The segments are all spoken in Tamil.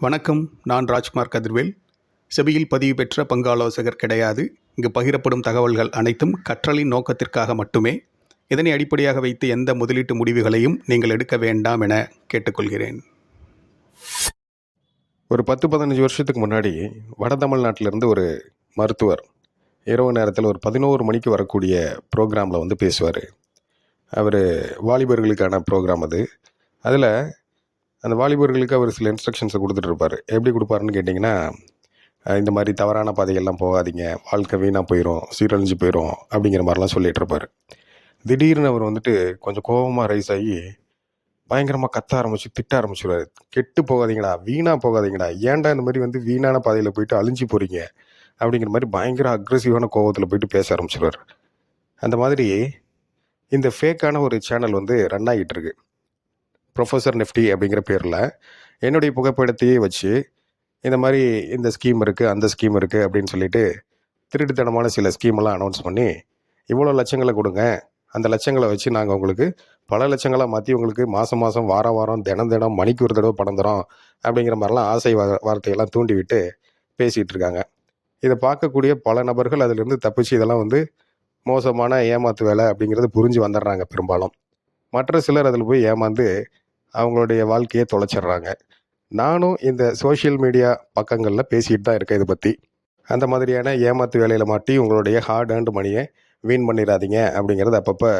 வணக்கம் நான் ராஜ்குமார் கதிர்வேல். செபியில் பதிவு பெற்ற பங்காலோசகர் கிடையாது. இங்கு பகிரப்படும் தகவல்கள் அனைத்தும் கற்றலின் நோக்கத்திற்காக மட்டுமே. இதனை அடிப்படையாக வைத்து எந்த முதலீட்டு முடிவுகளையும் நீங்கள் எடுக்க வேண்டாம் என கேட்டுக்கொள்கிறேன். ஒரு பத்து பதினஞ்சு வருஷத்துக்கு முன்னாடி வட தமிழ்நாட்டிலேருந்து ஒரு மருத்துவர் இரவு நேரத்தில் ஒரு பதினோரு மணிக்கு வரக்கூடிய ப்ரோக்ராமில் வந்து பேசுவார். அவர் வாலிபர்களுக்கான ப்ரோக்ராம் அது. அதில் அந்த வாலிபர்களுக்கு அவர் சில இன்ஸ்ட்ரக்ஷன்ஸை கொடுத்துட்டு இருப்பார். எப்படி கொடுப்பாருன்னு கேட்டிங்கன்னா இந்த மாதிரி தவறான பாதைகள்லாம் போகாதீங்க. வாழ்க்கை வீணாக போயிடும் சீரழிஞ்சு போயிடும் அப்படிங்கிற மாதிரிலாம் சொல்லிட்டு இருப்பார். திடீர்னு அவர் வந்துட்டு கொஞ்சம் கோபமாக ரைஸ் ஆகி பயங்கரமாக கத்த ஆரம்பிச்சு திட்ட ஆரம்பிச்சிடுவாரு கெட்டு போகாதீங்கடா. வீணாக போகாதீங்கடா. ஏன்டா இந்த மாதிரி வந்து வீணான பாதையில் போயிட்டு அழிஞ்சு போகிறீங்க அப்படிங்கிற மாதிரி பயங்கர அக்ரெசிவான கோவத்தில் போயிட்டு பேச ஆரம்பிச்சிடுவார் அந்த மாதிரி இந்த ஃபேக்கான ஒரு சேனல் வந்து ரன் ஆகிட்டு இருக்குது ப்ரொஃபஸர் நிஃப்டி அப்படிங்கிற பேரில் என்னுடைய புகைப்படத்தையே வச்சு இந்த மாதிரி இந்த ஸ்கீம் இருக்குது அந்த ஸ்கீம் இருக்குது அப்படின்னு சொல்லிட்டு திருட்டுத்தனமான சில ஸ்கீமெல்லாம் அனௌன்ஸ் பண்ணி இவ்வளோ லட்சங்களை கொடுங்க. அந்த லட்சங்களை வச்சு நாங்கள் உங்களுக்கு பல லட்சங்களாக மாற்றி உங்களுக்கு மாதம் மாதம் வாரம் வாரம் தினம் தினம் மணிக்கு ஒரு தடவை பணம் தரோம் அப்படிங்கிற மாதிரிலாம் ஆசை வ வார்த்தையெல்லாம் தூண்டிவிட்டு பேசிகிட்டு இருக்காங்க. இதை பார்க்கக்கூடிய பல நபர்கள் அதிலிருந்து தப்பிச்சு இதெல்லாம் வந்து மோசமான ஏமாத்து வேலை அப்படிங்கிறது புரிஞ்சு வந்துடுறாங்க பெரும்பாலும். மற்ற சிலர் அதில் போய் ஏமாந்து அவங்களுடைய வாழ்க்கையை தொலைச்சிடுறாங்க. நானும் இந்த சோஷியல் மீடியா பக்கங்களில் பேசிகிட்டு தான் இருக்கேன் இதை பற்றி அந்த மாதிரியான ஏமாத்து வேலையில் மாட்டி உங்களுடைய ஹார்ட் ஏர்ன்டு மணியை வீண் பண்ணிடாதீங்க அப்படிங்கிறத அப்பப்போ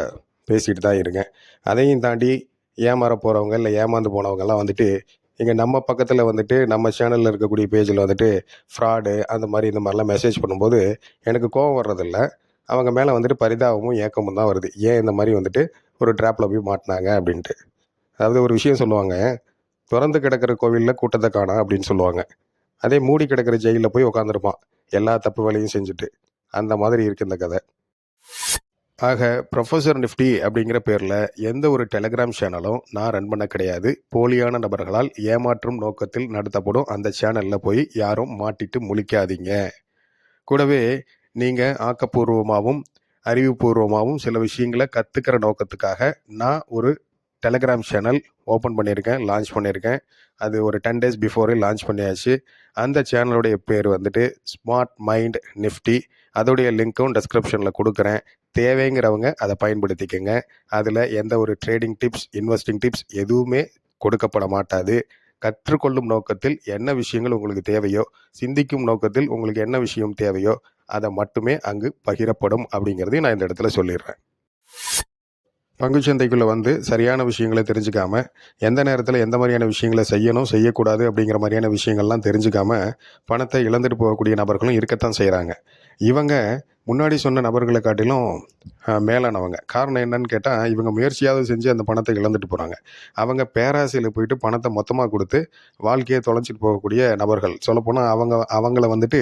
பேசிகிட்டு தான் இருங்க அதையும் தாண்டி ஏமாற போகிறவங்க இல்லை ஏமாந்து போனவங்கெல்லாம் வந்துட்டு இங்கே நம்ம பக்கத்தில் வந்துட்டு நம்ம சேனலில் இருக்கக்கூடிய பேஜில் வந்துட்டு ஃப்ராடு அந்த மாதிரி இந்த மாதிரிலாம் மெசேஜ் பண்ணும்போது எனக்கு கோவம் வர்றதில்ல. அவங்க மேலே வந்துட்டு பரிதாபமும் ஏக்கமும் தான் வருது. ஏன் இந்த மாதிரி வந்துட்டு ஒரு ட்ராப்பில் போய் மாட்டினாங்க அப்படின்ட்டு. அதாவது ஒரு விஷயம் சொல்லுவாங்க திறந்து கிடக்கிற கோவிலில் கூட்டத்தை காணா அப்படின்னு சொல்லுவாங்க. அதே மூடி கிடக்கிற ஜெயிலில் போய் உட்காந்துருப்பான் எல்லா தப்பு வேலையும் செஞ்சுட்டு. அந்த மாதிரி இருக்கு இந்த கதை. ஆக ப்ரொஃபஸர் நிஃப்டி அப்படிங்கிற பேரில் எந்த ஒரு டெலிகிராம் சேனலும் நான் ரன் பண்ண கிடையாது. போலியான நபர்களால் ஏமாற்றும் நோக்கத்தில் நடத்தப்படும் அந்த சேனலில் போய் யாரும் மாட்டிட்டு முழிக்காதீங்க. கூடவே நீங்கள் ஆக்கப்பூர்வமாகவும் அறிவுபூர்வமாகவும் சில விஷயங்களை கற்றுக்கிற நோக்கத்துக்காக நான் ஒரு டெலிகிராம் சேனல் ஓப்பன் பண்ணியிருக்கேன் லான்ச் பண்ணியிருக்கேன். அது ஒரு டென் டேஸ் பிஃபோரே லான்ச் பண்ணியாச்சு. அந்த சேனலுடைய பேர் வந்துட்டு ஸ்மார்ட் மைண்ட் நிஃப்டி அதோடைய லிங்க்கும் டெஸ்கிரிப்ஷனில் கொடுக்குறேன். தேவைங்கிறவங்க அதை பயன்படுத்திக்கங்க. அதில் எந்த ஒரு ட்ரேடிங் டிப்ஸ் இன்வெஸ்டிங் டிப்ஸ் எதுவுமே கொடுக்கப்பட மாட்டாது. கற்றுக்கொள்ளும் நோக்கத்தில் என்ன விஷயங்கள் உங்களுக்கு தேவையோ சிந்திக்கும் நோக்கத்தில் உங்களுக்கு என்ன விஷயம் தேவையோ அதை மட்டுமே அங்கு பகிரப்படும் அப்படிங்கிறதையும் நான் இந்த இடத்துல சொல்லிடுறேன். பங்கு சந்தைக்குள்ளே வந்து சரியான விஷயங்களை தெரிஞ்சுக்காம எந்த நேரத்தில் எந்த மாதிரியான விஷயங்களை செய்யணும் செய்யக்கூடாது அப்படிங்கிற மாதிரியான விஷயங்கள்லாம் தெரிஞ்சுக்காம பணத்தை இழந்துட்டு போகக்கூடிய நபர்களும் இருக்கத்தான் செய்கிறாங்க இவங்க முன்னாடி சொன்ன நபர்களை காட்டிலும் மேலானவங்க. காரணம் என்னன்னு கேட்டால் இவங்க முயற்சியாவது செஞ்சு அந்த பணத்தை இழந்துட்டு போகிறாங்க அவங்க பேராசையில் போயிட்டு பணத்தை மொத்தமாக கொடுத்து வாழ்க்கையை தொலைச்சிட்டு போகக்கூடிய நபர்கள். சொல்லப்போனால் அவங்க அவங்கள வந்துட்டு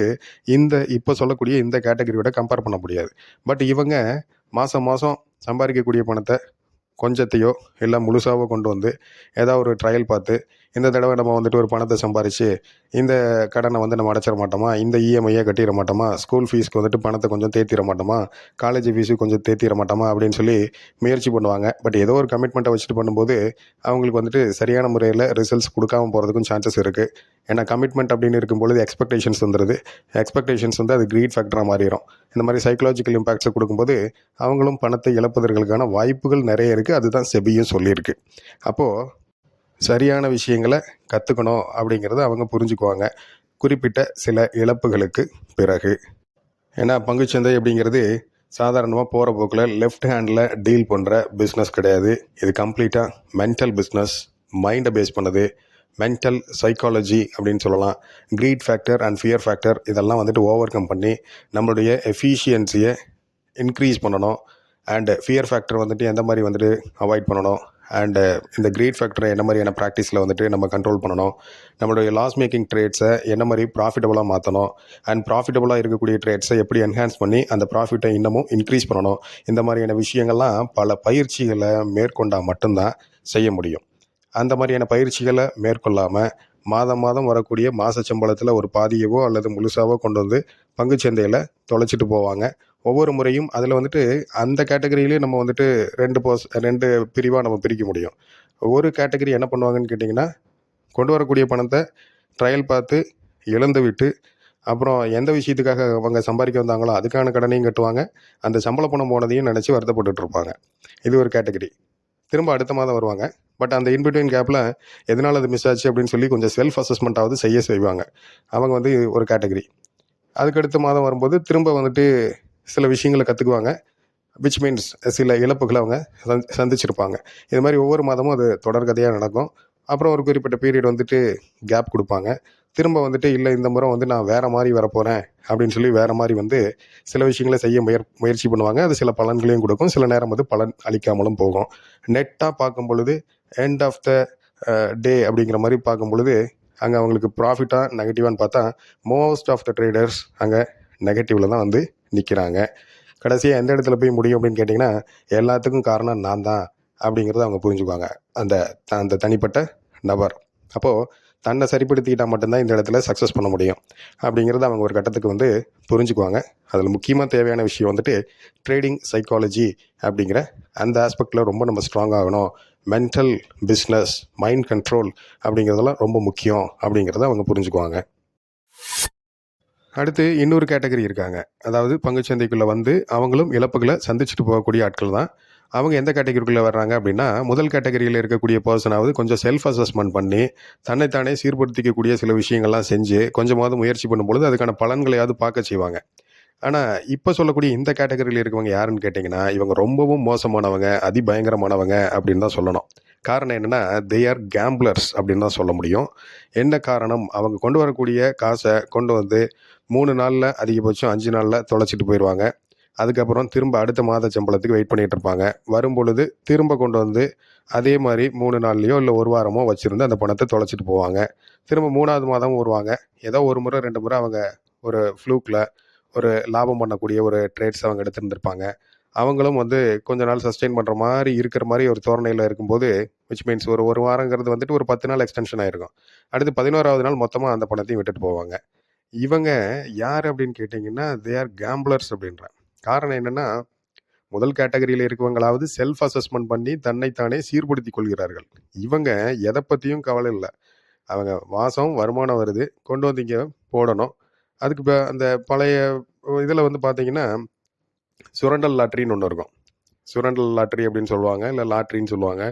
இந்த இப்போ சொல்லக்கூடிய இந்த கேட்டகரியோட கம்பேர் பண்ண முடியாது. பட் இவங்க மாதம் மாதம் சம்பாதிக்கக்கூடிய பணத்தை கொஞ்சத்தையோ இல்லை முழுசாவோ கொண்டு வந்து ஏதாவது ஒரு ட்ரையல் பார்த்து இந்த தடவை நம்ம வந்துட்டு ஒரு பணத்தை சம்பாரித்து இந்த கடனை வந்து நம்ம அடைச்சிட மாட்டோமா? இந்த இஎம்ஐயை கட்டிட மாட்டோமா? ஸ்கூல் ஃபீஸ்க்கு வந்துட்டு பணத்தை கொஞ்சம் தேர்த்திட மாட்டோமா? காலேஜ் ஃபீஸு கொஞ்சம் தேர்த்திட மாட்டோமா? அப்படின்னு சொல்லி முயற்சி பண்ணுவாங்க. பட் ஏதோ ஒரு கமிட்மெண்ட்டை வச்சுட்டு பண்ணும்போது அவங்களுக்கு வந்துட்டு சரியான முறையில் ரிசல்ட்ஸ் கொடுக்காம போகிறதுக்கும் சான்சஸ் இருக்குது ஏன்னா கமிட்மெண்ட் அப்படின்னு இருக்கும்பொழுது எக்ஸ்பெக்டேஷன்ஸ் வந்துடுது எக்ஸ்பெக்டேஷன்ஸ் வந்து அது க்ரீட் ஃபேக்டராக மாறிடும் இந்த மாதிரி சைக்கலாஜிக்கல் இம்பாக்ட்ஸை கொடுக்கும்போது அவங்களும் பணத்தை இழப்பதற்கான வாய்ப்புகள் நிறைய இருக்குது அதுதான் செபியும் சொல்லியிருக்கு. அப்போது சரியான விஷயங்களை கற்றுக்கணும் அப்படிங்கிறத அவங்க புரிஞ்சுக்குவாங்க. குறிப்பிட்ட சில இழப்புகளுக்கு பிறகு. ஏன்னா பங்குச்சந்தை அப்படிங்கிறது சாதாரணமாக போகிற போக்கில் லெஃப்ட் ஹேண்டில் டீல் பண்ணுற பிஸ்னஸ் கிடையாது. இது கம்ப்ளீட்டாக மென்டல் பிஸ்னஸ் மைண்டை பேஸ் பண்ணுது. மென்டல் சைக்காலஜி அப்படின்னு சொல்லலாம். Greed factor and fear factor இதெல்லாம் வந்துட்டு ஓவர் கம் பண்ணி நம்மளுடைய எஃபிஷியன்சியை இன்க்ரீஸ் பண்ணணும். அண்டு ஃபியர் ஃபேக்டர் வந்துட்டு எந்த மாதிரி வந்துட்டு அவாய்ட் பண்ணணும்? அண்டு uh, இந்த க்ரீட் ஃபேக்டரை என்ன மாதிரியான ப்ராக்டிஸில் வந்துட்டு நம்ம கண்ட்ரோல் பண்ணணும்? நம்மளுடைய லாஸ் மேக்கிங் ட்ரேட்ஸை என்ன மாதிரி ப்ராஃபிட்டபுளாக மாற்றணும் அண்ட் ப்ராஃபிட்டபுளாக இருக்கக்கூடிய ட்ரேட்ஸை எப்படி என்ஹான்ஸ் பண்ணி அந்த ப்ராஃபிட்டை இன்னமும் இன்க்ரீஸ் பண்ணணும்? இந்த மாதிரியான விஷயங்கள்லாம் பல பயிற்சிகளை மேற்கொண்டால் மட்டும்தான் செய்ய முடியும். அந்த மாதிரியான பயிற்சிகளை மேற்கொள்ளாமல் மாதம் மாதம் வரக்கூடிய மாத சம்பளத்தில் ஒரு பாதியவோ அல்லது முழுசாவோ கொண்டு வந்து பங்குச்சந்தையில் தொலைச்சிட்டு போவாங்க. ஒவ்வொரு முறையும் அதில் வந்துட்டு அந்த கேட்டகரியிலே நம்ம வந்துட்டு ரெண்டு போஸ் ரெண்டு பிரிவாக நம்ம பிரிக்க முடியும். ஒரு கேட்டகரி என்ன பண்ணுவாங்கன்னு கேட்டிங்கன்னா கொண்டு வரக்கூடிய பணத்தை ட்ரையல் பார்த்து இழந்து விட்டு அப்புறம் எந்த விஷயத்துக்காக அவங்க சம்பாதிக்க வந்தாங்களோ அதுக்கான கடனையும் கட்டுவாங்க. அந்த சம்பள பணம் போனதையும் நினச்சி வருத்தப்பட்டுட்டு இருப்பாங்க இது ஒரு கேட்டகரி. திரும்ப அடுத்த மாதம் வருவாங்க. பட் அந்த இன்பிட்வீன் கேப்பில் எதனால் அது மிஸ் ஆச்சு அப்படின்னு சொல்லி கொஞ்சம் செல்ஃப் அசஸ்மெண்ட்டாவது செய்ய செய்வாங்க. அவங்க வந்து ஒரு கேட்டகரி. அதுக்கடுத்த மாதம் வரும்போது திரும்ப வந்துட்டு சில விஷயங்களை கற்றுக்குவாங்க விச் மீன்ஸ் சில இழப்புகளை அவங்க சந் சந்திச்சிருப்பாங்க. இது மாதிரி ஒவ்வொரு மாதமும் அது தொடர்கதையாக நடக்கும். அப்புறம் ஒரு குறிப்பிட்ட பீரியட் வந்துட்டு கேப் கொடுப்பாங்க. திரும்ப வந்துட்டு இல்லை இந்த முறை வந்து நான் வேறு மாதிரி வரப்போகிறேன் அப்படின்னு சொல்லி வேறு மாதிரி வந்து சில விஷயங்களை செய்ய முயற் முயற்சி பண்ணுவாங்க. அது சில பலன்களையும் கொடுக்கும். சில நேரம் வந்து பலன் அளிக்காமலும் போகும். நெட்டாக பார்க்கும் பொழுது எண்ட் ஆஃப் த டே அப்படிங்கிற மாதிரி பார்க்கும் பொழுது அங்கே அவங்களுக்கு ப்ராஃபிட்டாக நெகட்டிவான்னு பார்த்தா மோஸ்ட் ஆஃப் த ட்ரேடர்ஸ் அங்கே நெகட்டிவில் தான் வந்து நிற்கிறாங்க கடைசியாக எந்த இடத்துல போய் முடியும் அப்படின்னு கேட்டிங்கன்னா எல்லாத்துக்கும் காரணம் நான் தான் அப்படிங்கிறத அவங்க புரிஞ்சுக்குவாங்க. அந்த அந்த தனிப்பட்ட நபர். அப்போது தன்னை சரிப்படுத்திக்கிட்டால் மட்டும்தான் இந்த இடத்துல சக்ஸஸ் பண்ண முடியும். அப்படிங்கிறத அவங்க ஒரு கட்டத்துக்கு வந்து புரிஞ்சுக்குவாங்க. அதில் முக்கியமாக தேவையான விஷயம் வந்துட்டு ட்ரேடிங் சைக்காலஜி அப்படிங்கிற அந்த ஆஸ்பெக்டில் ரொம்ப நம்ம ஸ்ட்ராங் ஆகணும். மென்டல் பிஸ்னஸ் மைண்ட் கண்ட்ரோல் அப்படிங்கிறதெல்லாம் ரொம்ப முக்கியம் அப்படிங்கிறத அவங்க புரிஞ்சுக்குவாங்க. அடுத்து இன்னொரு கேட்டகரி இருக்காங்க. அதாவது பங்குச்சந்தைக்குள்ளே வந்து அவங்களும் இழப்புகளை சந்திச்சுட்டு போகக்கூடிய ஆட்கள் தான். அவங்க எந்த கேட்டகரிக்குள்ளே வர்றாங்க அப்படின்னா முதல் கேட்டகரியில் இருக்கக்கூடிய பர்சனாவது கொஞ்சம் செல்ஃப் அசஸ்மெண்ட் பண்ணி தன்னைத்தானே சீர்படுத்திக்கக்கூடிய சில விஷயங்கள்லாம் செஞ்சு கொஞ்சமாவது முயற்சி பண்ணும்பொழுது அதுக்கான பலன்களையாவது பார்க்க செய்வாங்க. ஆனால் இப்போ சொல்லக்கூடிய இந்த கேட்டகரியில் இருக்கவங்க யாருன்னு கேட்டிங்கன்னா இவங்க ரொம்பவும் மோசமானவங்க அதிபயங்கரமானவங்க அப்படின்னு தான் சொல்லணும். காரணம் என்னென்னா தே ஆர் கேம்ப்ளர்ஸ் அப்படின்னு தான் சொல்ல முடியும். என்ன காரணம்? அவங்க கொண்டு வரக்கூடிய காசை கொண்டு வந்து மூணு நாளில் அதிகபட்சம் அஞ்சு நாளில் தொலைச்சிட்டு போயிடுவாங்க அதுக்கப்புறம் திரும்ப அடுத்த மாத சம்பளத்துக்கு வெயிட் பண்ணிகிட்டு இருப்பாங்க. வரும் பொழுது திரும்ப கொண்டு வந்து அதே மாதிரி மூணு நாள்லையோ இல்லை ஒரு வாரமோ வச்சுருந்து அந்த பணத்தை தொலைச்சிட்டு போவாங்க. திரும்ப மூணாவது மாதமும் வருவாங்க. ஏதோ ஒரு முறை ரெண்டு முறை அவங்க ஒரு ஃப்ளூக்கில் ஒரு லாபம் பண்ணக்கூடிய ஒரு ட்ரேட்ஸ் அவங்க எடுத்துருந்துருப்பாங்க. அவங்களும் வந்து கொஞ்ச நாள் சஸ்டெயின் பண்ணுற மாதிரி இருக்கிற மாதிரி ஒரு தோரணையில் இருக்கும்போது விச் மீன்ஸ் ஒரு ஒரு வாரங்கிறது வந்துட்டு ஒரு பத்து நாள் எக்ஸ்டென்ஷன் ஆகிருக்கும் அடுத்து பதினோராவது நாள் மொத்தமாக அந்த பணத்தையும் விட்டுட்டு போவாங்க. இவங்க யார் அப்படின்னு கேட்டிங்கன்னா தே ஆர் கேம்ப்ளர்ஸ் அப்படின்ற காரணம் என்னென்னா முதல் கேட்டகரியில் இருக்கவங்களாவது செல்ஃப் அசஸ்மெண்ட் பண்ணி தன்னைத்தானே சீர்படுத்தி கொள்கிறார்கள். இவங்க எதை பற்றியும் கவலை இல்லை. அவங்க மாதம் வருமானம் வருது கொண்டு வந்து இங்கே போடணும். அதுக்கு இப்போ அந்த பழைய இதில் வந்து பார்த்தீங்கன்னா சுரண்டல் லாட்ரின்னு ஒன்று இருக்கும். சுரண்டல் லாட்ரி அப்படின்னு சொல்லுவாங்க இல்லை லாட்ரின்னு சொல்லுவாங்க.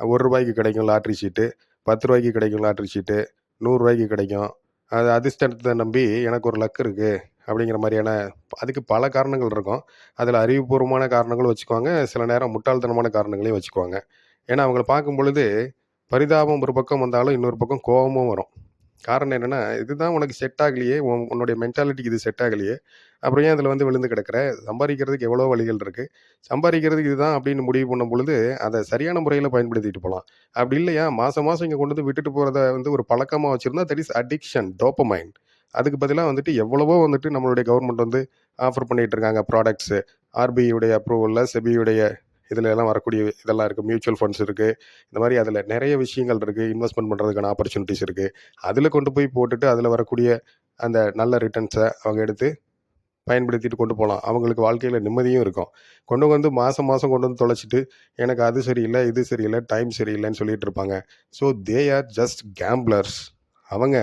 ஒரு ரூபாய்க்கு கிடைக்கும் லாட்ரி சீட்டு பத்து ரூபாய்க்கு கிடைக்கும் லாட்ரி சீட்டு நூறுரூவாய்க்கு கிடைக்கும். அது அதிர்ஷ்டத்தை நம்பி எனக்கு ஒரு லக் இருக்குது அப்படிங்கிற மாதிரியான அதுக்கு பல காரணங்கள் இருக்கும். அதில் அறிவுபூர்வமான காரணங்களும் வச்சுக்குவாங்க சில நேரம் முட்டாள்தனமான காரணங்களையும் வச்சுக்குவாங்க ஏன்னா அவங்கள பார்க்கும் பொழுது பரிதாபம் ஒரு பக்கம் வந்தாலும் இன்னொரு பக்கம் கோபமும் வரும். காரணம் என்னென்னா இதுதான் உனக்கு செட் ஆகலையே. உன் உன்னுடைய மென்டாலிட்டிக்கு இது செட் ஆகலையே. அப்புறம் ஏன் அதில் வந்து விழுந்து கிடக்கிற? சம்பாதிக்கிறதுக்கு எவ்வளோ வழிகள் இருக்குது சம்பாதிக்கிறதுக்கு இதுதான் அப்படின்னு முடிவு பண்ணும் பொழுது அதை சரியான முறையில் பயன்படுத்திட்டு போகலாம் அப்படி இல்லையா? மாதம் மாதம் இங்கே கொண்டு வந்து விட்டுட்டு போகிறத வந்து ஒரு பழக்கமாக வச்சுருந்தா தட் இஸ் அடிக்ஷன் டோப்பமைன் அதுக்கு பதிலாக வந்துட்டு எவ்வளவோ வந்துட்டு நம்மளுடைய கவர்மெண்ட் வந்து ஆஃபர் பண்ணிகிட்டு இருக்காங்க. ப்ராடக்ட்ஸு ஆர்பிஐயுடைய அப்ரூவலில் செபியுடைய இதில் எல்லாம் வரக்கூடிய இதெல்லாம் இருக்குது மியூச்சுவல் ஃபண்ட்ஸ் இருக்குது இந்த மாதிரி அதில் நிறைய விஷயங்கள் இருக்குது இன்வெஸ்ட்மெண்ட் பண்ணுறதுக்கான ஆப்பர்ச்சுனிட்டிஸ் இருக்குது அதில் கொண்டு போய் போட்டுட்டு அதில் வரக்கூடிய அந்த நல்ல ரிட்டர்ன்ஸை அவங்க எடுத்து பயன்படுத்திட்டு கொண்டு போகலாம் அவங்களுக்கு வாழ்க்கையில் நிம்மதியும் இருக்கும். கொண்டு வந்து மாதம் மாதம் கொண்டு வந்து தொலைச்சிட்டு எனக்கு அது சரியில்லை இது சரியில்லை டைம் சரியில்லைன்னு சொல்லிட்டு இருப்பாங்க. So they are just gamblers அவங்க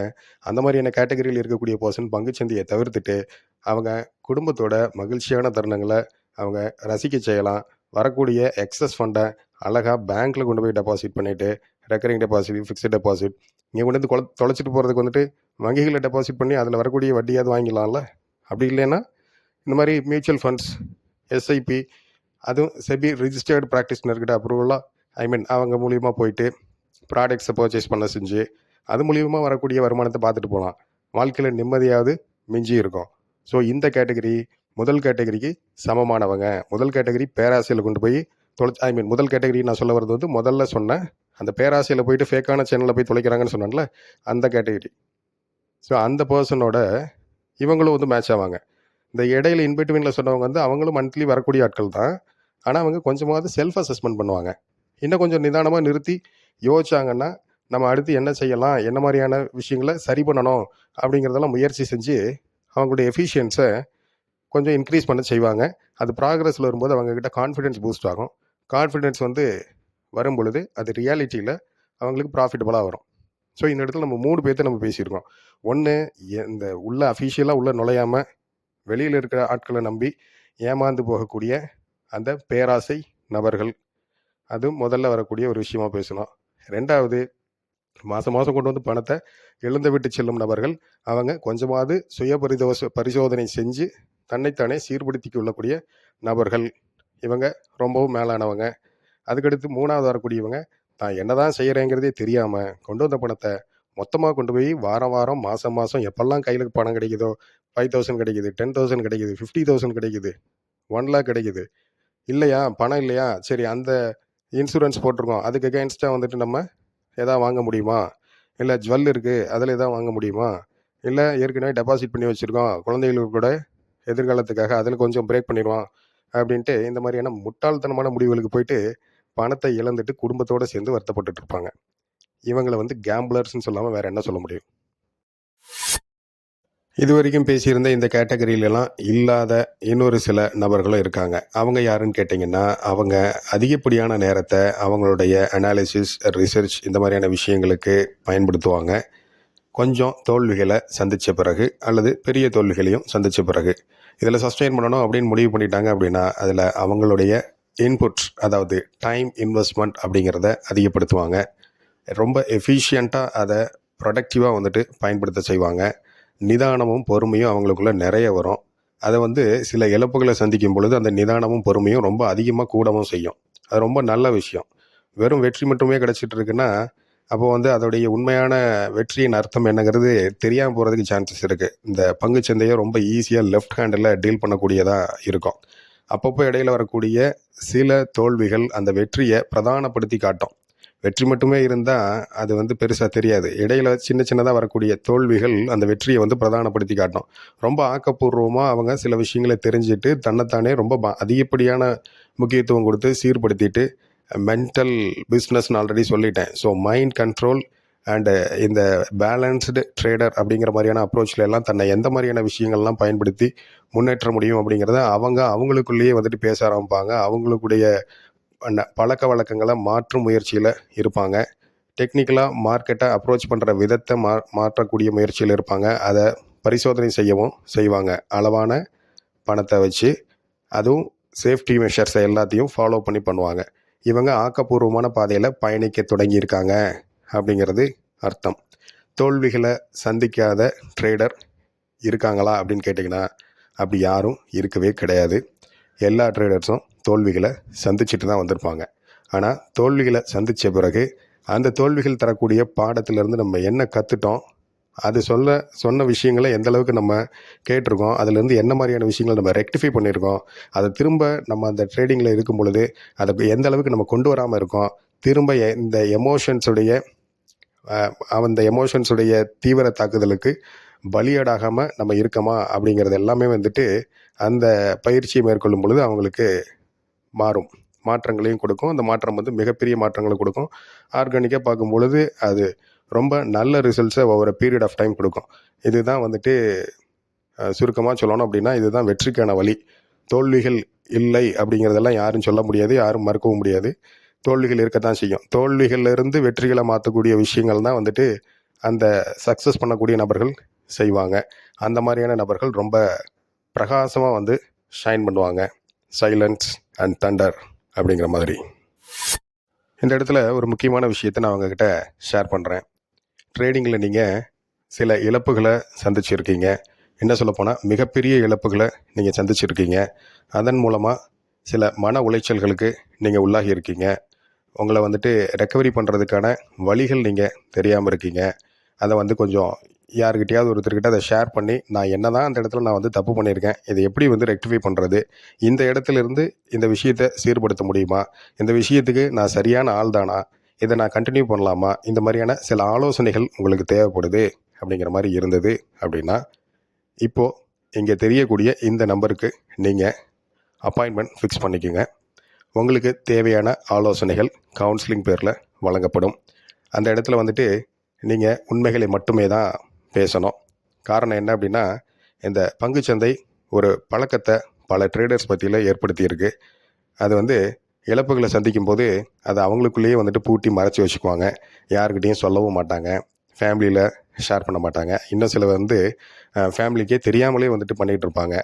அந்த மாதிரியான கேட்டகரியில் இருக்கக்கூடிய பர்சன் பங்குச்சந்தையை தவிர்த்துட்டு அவங்க குடும்பத்தோட மகிழ்ச்சியான தருணங்களை அவங்க ரசிக்க செய்யலாம். வரக்கூடிய எக்ஸஸ் ஃபண்டை அழகாக பேங்க்கில் கொண்டு போய் டெபாசிட் பண்ணிவிட்டு ரெக்கரிங் டெபாசிட் ஃபிக்ஸ்டு டெபாசிட் இங்கே கொண்டு வந்து கொல தொலைச்சிட்டு போகிறதுக்கு வந்துட்டு வங்கிகளில் டெபாசிட் பண்ணி அதில் வரக்கூடிய வட்டியாவது வாங்கிடலாம்ல? அப்படி இல்லைன்னா இந்த மாதிரி மியூச்சுவல் ஃபண்ட்ஸ் எஸ்ஐபி அதுவும் செபி ரிஜிஸ்டர்டு ப்ராக்டிஸ்னர்கிட்ட அப்ரூவலாக ஐ மீன் அவங்க மூலியமாக போயிட்டு ப்ராடக்ட்ஸை பர்ச்சேஸ் பண்ண செஞ்சு அது மூலியமாக வரக்கூடிய வருமானத்தை பார்த்துட்டு போகலாம். வாழ்க்கையில் நிம்மதியாவது மிஞ்சி இருக்கும். ஸோ இந்த கேட்டகரி முதல் கேட்டகரிக்கு சமமானவங்க. முதல் கேட்டகரி பேராசையில் கொண்டு போய் தொலை ஐ மீன் முதல் கேட்டகரி நான் சொல்ல வர்றது வந்து முதல்ல சொன்னேன் அந்த பேராசையில் போயிட்டு ஃபேக்கான சேனலில் போய் தொலைக்கிறாங்கன்னு சொன்னேன்ல அந்த கேட்டகரி ஸோ அந்த பர்சனோட இவங்களும் வந்து மேட்ச் ஆவாங்க. இந்த இடையில இன்பிட்வீனில் சொன்னவங்க வந்து அவங்களும் மந்த்லி வரக்கூடிய ஆட்கள் தான். ஆனால் அவங்க கொஞ்சமாவது செல்ஃப் அசஸ்மெண்ட் பண்ணுவாங்க. இன்னும் கொஞ்சம் நிதானமாக நிறுத்தி யோசிச்சாங்கன்னா நம்ம அடுத்து என்ன செய்யலாம் என்ன மாதிரியான விஷயங்களை சரி பண்ணணும் அப்படிங்கிறதெல்லாம் முயற்சி செஞ்சு அவங்களுடைய எஃபிஷியன்ஸை கொஞ்சம் இன்க்ரீஸ் பண்ண செய்வாங்க. அது ப்ராக்ரஸில் வரும்போது அவங்கக்கிட்ட கான்ஃபிடென்ஸ் பூஸ்ட் ஆகும். கான்ஃபிடென்ஸ் வந்து வரும் பொழுது அது ரியாலிட்டியில் அவங்களுக்கு ப்ராஃபிட்டபுளாக வரும். ஸோ இந்த இடத்துல நம்ம மூணு பேர்த்த நம்ம பேசியிருக்கோம். ஒன்று இந்த உள்ள அஃபிஷியலாக உள்ளே நுழையாம வெளியில் இருக்கிற ஆட்களை நம்பி ஏமாந்து போகக்கூடிய அந்த பேராசை நபர்கள். அது முதல்ல வரக்கூடிய ஒரு விஷயமா பேசணும். ரெண்டாவது மாதம் மாதம் கொண்டு வந்து பணத்தை எழுந்து விட்டு செல்லும் நபர்கள் அவங்க கொஞ்சமாவது சுய பரிதோச பரிசோதனை செஞ்சு தன்னைத்தானே சீர்படுத்தி கொள்ளக்கூடிய நபர்கள். இவங்க ரொம்பவும் மேலானவங்க. அதுக்கடுத்து மூணாவது வரக்கூடியவங்க தான் என்னதான் செய்கிறேங்கிறதே தெரியாமல் கொண்டு வந்த பணத்தை மொத்தமாக கொண்டு போய் வாரம் வாரம் மாதம் மாதம் எப்பெல்லாம் கையில் பணம் கிடைக்குதோ ஃபைவ் தௌசண்ட் கிடைக்குது டென் தௌசண்ட் கிடைக்குது ஃபிஃப்டி தௌசண்ட் கிடைக்குது ஒன் லேக் கிடைக்குது. இல்லையா? பணம் இல்லையா? சரி அந்த இன்சூரன்ஸ் போட்டிருக்கோம். அதுக்கு அகேன்ஸ்டாக வந்துட்டு நம்ம எதாவது வாங்க முடியுமா? இல்லை ஜுவல் இருக்குது அதில் எதாவது வாங்க முடியுமா? இல்லை ஏற்கனவே டெபாசிட் பண்ணி வச்சுருக்கோம் குழந்தைகளுக்கு கூட எதிர்காலத்துக்காக அதில் கொஞ்சம் பிரேக் பண்ணிடுவோம் அப்படின்ட்டு இந்த மாதிரியான முட்டாள்தனமான முடிவுகளுக்கு போயிட்டு பணத்தை இழந்துட்டு குடும்பத்தோடு சேர்ந்து வருத்தப்பட்டுட்டு இருப்பாங்க. இவங்களை வந்து கேம்பிளர்ஸ்னு சொல்லாமல் வேற என்ன சொல்ல முடியும்? இது வரைக்கும் பேசியிருந்த இந்த கேட்டகரியிலலாம் இல்லாத இன்னொரு சில நபர்களும் இருக்காங்க. அவங்க யாருன்னு கேட்டிங்கன்னா அவங்க அதிகப்படியான நேரத்தை அவங்களுடைய அனாலிசிஸ் ரிசர்ச் இந்த மாதிரியான விஷயங்களுக்கு பயன்படுத்துவாங்க. கொஞ்சம் தோல்விகளை சந்தித்த பிறகு அல்லது பெரிய தோல்விகளையும் சந்தித்த பிறகு. இதில் சஸ்டெயின் பண்ணணும் அப்படின்னு முடிவு பண்ணிட்டாங்க அப்படின்னா அதில் அவங்களுடைய இன்புட் அதாவது டைம் இன்வெஸ்ட்மெண்ட் அப்படிங்கிறத அதிகப்படுத்துவாங்க. ரொம்ப எஃபிஷியண்ட்டாக அதை ப்ரொடக்டிவாக வந்துட்டு பயன்படுத்த செய்வாங்க. நிதானமும் பொறுமையும் அவங்களுக்குள்ளே நிறைய வரும். அதை வந்து சில இழப்புகளை சந்திக்கும் பொழுது அந்த நிதானமும் பொறுமையும் ரொம்ப அதிகமாக கூடவும் செய்யும். அது ரொம்ப நல்ல விஷயம். வெறும் வெற்றி மட்டுமே கிடச்சிட்டு இருக்குன்னா அப்போ வந்து அதோடைய உண்மையான வெற்றியின் அர்த்தம் என்னங்கிறது தெரியாமல் போகிறதுக்கு சான்சஸ் இருக்குது இந்த பங்குச்சந்தையை ரொம்ப ஈஸியாக லெஃப்ட் ஹேண்டில் டீல் பண்ணக்கூடியதாக இருக்கும். அப்பப்போ இடையில வரக்கூடிய சில தோல்விகள் அந்த வெற்றியை பிரதானப்படுத்தி காட்டும். வெற்றி மட்டுமே இருந்தால் அது வந்து பெருசாக தெரியாது. இடையில சின்ன சின்னதாக வரக்கூடிய தோல்விகள் அந்த வெற்றியை வந்து பிரதானப்படுத்தி காட்டும். ரொம்ப ஆக்கப்பூர்வமாக அவங்க சில விஷயங்களை தெரிஞ்சுட்டு தன்னைத்தானே ரொம்ப அதிகப்படியான முக்கியத்துவம் கொடுத்து சீர்படுத்திட்டு மென்டல் பிஸ்னஸ்னு ஆல்ரெடி சொல்லிட்டேன். ஸோ மைண்ட் கண்ட்ரோல் அண்டு இந்த பேலன்ஸ்டு ட்ரேடர் அப்படிங்கிற மாதிரியான அப்ரோச்சில் எல்லாம் தன்னை எந்த மாதிரியான விஷயங்கள்லாம் பயன்படுத்தி முன்னேற்ற முடியும் அப்படிங்கிறத அவங்க அவங்களுக்குள்ளேயே வந்துட்டு பேச ஆரம்பிப்பாங்க. அவங்களுக்குடைய பழக்க வழக்கங்களை மாற்றும் முயற்சியில் இருப்பாங்க. டெக்னிக்கலாக மார்க்கெட்டை அப்ரோச் பண்ணுற விதத்தை மா மாற்றக்கூடிய முயற்சியில் இருப்பாங்க. அதை பரிசோதனை செய்யவும் செய்வாங்க. அளவான பணத்தை வச்சு அதுவும் சேஃப்டி மெஷர்ஸை எல்லாத்தையும் ஃபாலோ பண்ணி பண்ணுவாங்க. இவங்க ஆக்கப்பூர்வமான பாதையில் பயணிக்க தொடங்கியிருக்காங்க அப்படிங்கிறது அர்த்தம். தோல்விகளை சந்திக்காத ட்ரேடர் இருக்காங்களா அப்படின்னு கேட்டிங்கன்னா அப்படி யாரும் இருக்கவே கிடையாது. எல்லா ட்ரேடர்ஸும் தோல்விகளை சந்திச்சுட்டு தான் வந்திருப்பாங்க. ஆனால் தோல்விகளை சந்தித்த பிறகு அந்த தோல்விகள் தரக்கூடிய பாடத்திலேருந்து நம்ம என்ன கற்றுட்டோம் அது சொல்ல சொன்ன விஷயங்களை எந்த அளவுக்கு நம்ம கேட்டிருக்கோம் அதுலேருந்து என்ன மாதிரியான விஷயங்களை நம்ம ரெக்டிஃபை பண்ணியிருக்கோம் அதை திரும்ப நம்ம அந்த ட்ரேடிங்கில் இருக்கும் பொழுது அதை எந்த அளவுக்கு நம்ம கொண்டு வராமல் இருக்கோம் திரும்ப எ- இந்த எமோஷன்ஸுடைய அந்த எமோஷன்ஸுடைய தீவிர தாக்குதலுக்கு பலியாடாகாமல் நம்ம இருக்கோமா அப்படிங்கிறது எல்லாமே வந்துட்டு அந்த பயிற்சியை மேற்கொள்ளும் பொழுது அவங்களுக்கு மாறும். மாற்றங்களையும் கொடுக்கும். அந்த மாற்றம் வந்து மிகப்பெரிய மாற்றங்களை கொடுக்கும். ஆர்கானிக்காக பார்க்கும் பொழுது அது ரொம்ப நல்ல ரிசல்ட்ஸை ஒவ்வொரு பீரியட் ஆஃப் டைம் கொடுக்கும். இதுதான் வந்துட்டு சுருக்கமாக சொல்லணும் அப்படின்னா இதுதான் வெற்றிக்கான வழி. தோல்விகள் இல்லை அப்படிங்கிறதெல்லாம் யாரும் சொல்ல முடியாது யாரும் மறுக்கவும் முடியாது. தோல்விகள் இருக்கத்தான் செய்யும். தோல்விகள்ல இருந்து வெற்றிகளை மாற்றக்கூடிய விஷயங்கள் தான் வந்துட்டு அந்த சக்ஸஸ் பண்ணக்கூடிய நபர்கள் செய்வாங்க. அந்த மாதிரியான நபர்கள் ரொம்ப பிரகாசமாக வந்து ஷைன் பண்ணுவாங்க. சைலன்ஸ் அண்ட் தண்டர் அப்படிங்கிற மாதிரி. இந்த இடத்துல ஒரு முக்கியமான விஷயத்தை நான் உங்ககிட்ட ஷேர் பண்ணுறேன் ட்ரேடிங்கில் நீங்கள் சில இழப்புகளை சந்திச்சிருக்கீங்க. என்ன சொல்லப்போனால் மிகப்பெரிய இழப்புகளை நீங்கள் சந்திச்சிருக்கீங்க. அதன் மூலமாக சில மன உளைச்சல்களுக்கு நீங்கள் உள்ளாகி இருக்கீங்க. உங்களை வந்துட்டு ரெக்கவரி பண்ணுறதுக்கான வழிகள் நீங்கள் தெரியாமல் இருக்கீங்க. அதை வந்து கொஞ்சம் யாருக்கிட்டையாவது ஒருத்தர்கிட்ட அதை ஷேர் பண்ணி நான் என்ன தான் அந்த இடத்துல நான் வந்து தப்பு பண்ணியிருக்கேன் இதை எப்படி வந்து ரெக்டிஃபை பண்ணுறது இந்த இடத்துல இருந்து இந்த விஷயத்தை சீர்படுத்த முடியுமா இந்த விஷயத்துக்கு நான் சரியான ஆள் தானா இதை நான் கண்டினியூ பண்ணலாமா இந்த மாதிரியான சில ஆலோசனைகள் உங்களுக்கு தேவைப்படுது அப்படிங்கிற மாதிரி இருந்தது அப்படின்னா இப்போது இங்கே தெரியக்கூடிய இந்த நம்பருக்கு நீங்கள் அப்பாயின்மெண்ட் ஃபிக்ஸ் பண்ணிக்கோங்க. உங்களுக்கு தேவையான ஆலோசனைகள் கவுன்சிலிங் பேரில் வழங்கப்படும். அந்த இடத்துல வந்துட்டு நீங்கள் உண்மைகளை மட்டுமே தான் பேசணும். காரணம் என்ன அப்படின்னா இந்த பங்குச்சந்தை ஒரு பழக்கத்தை பல ட்ரேடர்ஸ் பற்றியில் ஏற்படுத்தியிருக்கு. அது வந்து இழப்புகளை சந்திக்கும் போது அதை அவங்களுக்குள்ளேயே வந்துட்டு பூட்டி மறைச்சி வச்சுக்குவாங்க. யாருக்கிட்டேயும் சொல்லவும் மாட்டாங்க. ஃபேமிலியில் ஷேர் பண்ண மாட்டாங்க. இன்னும் சில வந்து ஃபேமிலிக்கே தெரியாமலே வந்துட்டு பண்ணிகிட்டு இருப்பாங்க.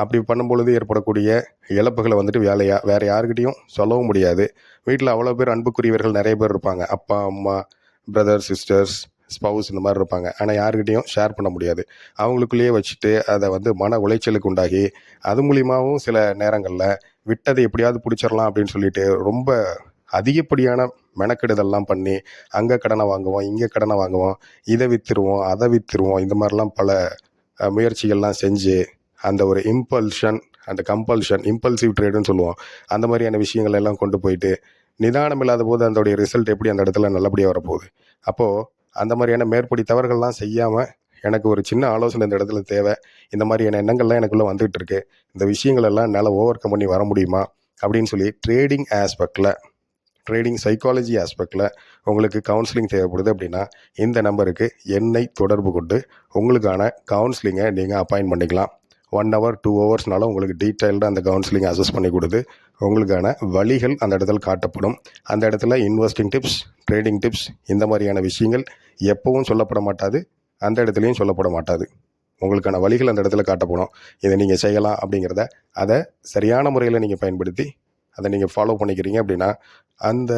அப்படி பண்ணும்பொழுது ஏற்படக்கூடிய இழப்புகளை வந்துட்டு வேலையாக வேறு யாருக்கிட்டையும் சொல்லவும் முடியாது. வீட்டில் அவ்வளோ பேர் அன்புக்குரியவர்கள் நிறைய பேர் இருப்பாங்க. அப்பா அம்மா பிரதர் சிஸ்டர்ஸ் ஸ்பவுஸ் இந்த மாதிரி இருப்பாங்க. ஆனால் யாருக்கிட்டையும் ஷேர் பண்ண முடியாது. அவங்களுக்குள்ளேயே வச்சுட்டு அதை வந்து மன உளைச்சலுக்கு உண்டாகி அது மூலியமாகவும் சில நேரங்களில் விட்டதை எப்படியாவது பிடிச்சிடலாம் அப்படின்னு சொல்லிட்டு ரொம்ப அதிகப்படியான மெனக்கெடுதல்லாம் பண்ணி அங்கே கடனை வாங்குவோம் இங்கே கடனை வாங்குவோம் இதை விற்றுருவோம் அதை விற்றுருவோம் இந்த மாதிரிலாம் பல முயற்சிகள்லாம் செஞ்சு அந்த ஒரு இம்பல்ஷன் அந்த கம்பல்ஷன் இம்பல்சிவ் ட்ரேடுன்னு சொல்லுவோம். அந்த மாதிரியான விஷயங்கள் எல்லாம் கொண்டு போயிட்டு நிதானம் இல்லாத போது அதோடைய ரிசல்ட் எப்படி அந்த இடத்துல நல்லபடியாக வரப்போகுது? அப்போது அந்த மாதிரியான மேற்படி தவறுகள்லாம் செய்யாமல் எனக்கு ஒரு சின்ன ஆலோசனை இந்த இடத்துல தேவை. இந்த மாதிரியான எண்ணங்கள்லாம் எனக்குள்ளே வந்துகிட்டு இருக்கு இந்த விஷயங்கள் எல்லாம் என்னால் ஓவர் கம் பண்ணி வர முடியுமா? அப்படின்னு சொல்லி ட்ரேடிங் ஆஸ்பெக்டில் ட்ரேடிங் சைக்காலஜி ஆஸ்பெக்டில் உங்களுக்கு கவுன்சிலிங் தேவைப்படுது அப்படின்னா இந்த நம்பருக்கு என்னை தொடர்பு கொண்டு உங்களுக்கான கவுன்சிலிங்கை நீங்கள் அப்பாயின்ட் பண்ணிக்கலாம். ஒன் ஹவர் டூ ஹவர்ஸ்னால உங்களுக்கு டீட்டெயில்டாக அந்த கவுன்சிலிங் அசஸ் பண்ணி கொடுத்து உங்களுக்கான வழிகள் அந்த இடத்துல காட்டப்படும். அந்த இடத்துல இன்வெஸ்டிங் டிப்ஸ் ட்ரேடிங் டிப்ஸ் இந்த மாதிரியான விஷயங்கள் எப்பவும் சொல்லப்பட மாட்டாது. அந்த இடத்துலையும் சொல்லப்பட மாட்டாது. உங்களுக்கான வழிகள் அந்த இடத்துல காட்டப்படும். இதை நீங்கள் செய்யலாம் அப்படிங்கிறத அதை சரியான முறையில் நீங்கள் பயன்படுத்தி அதை நீங்கள் ஃபாலோ பண்ணிக்கிறீங்க அப்படின்னா அந்த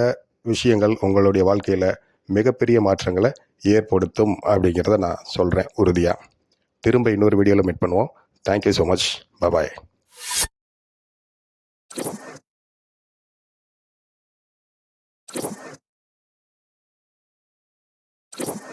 விஷயங்கள் உங்களுடைய வாழ்க்கையில் மிகப்பெரிய மாற்றங்களை ஏற்படுத்தும் அப்படிங்கிறத நான் சொல்கிறேன் உறுதியாக திரும்ப இன்னொரு வீடியோவில் மீட் பண்ணுவோம். Thank you so much bye bye Thank you